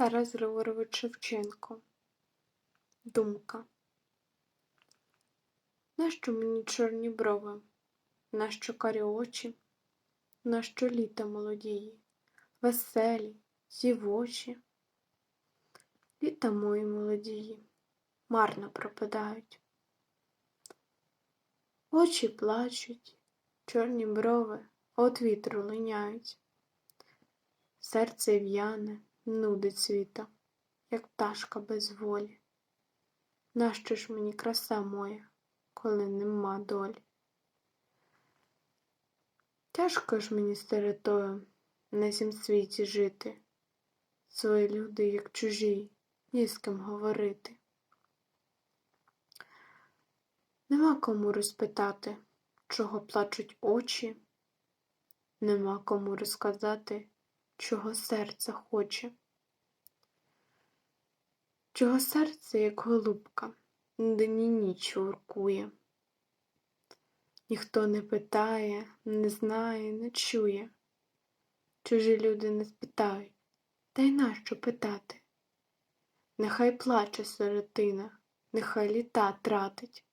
Тарас Григорович Шевченко. Думка. Нащо мені чорні брови? Нащо карі очі? Нащо літа молодії, веселі, зівочі? Літа мої молодії марно пропадають. Очі плачуть, чорні брови от вітру линяють. Серце в'яне, нудить світа, як пташка без волі. Нащо ж мені краса моя, коли нема долі? Тяжко ж мені сиротою на сім світі жити, свої люди, як чужі, ні з ким говорити. Нема кому розпитати, чого плачуть очі, нема кому розказати, чого серце хоче. Чого серце, як голубка, день і ніч воркує. Ніхто не питає, не знає, не чує. Чужі люди не спитають, та й нащо питати? Нехай плаче сиротина, нехай літа тратить.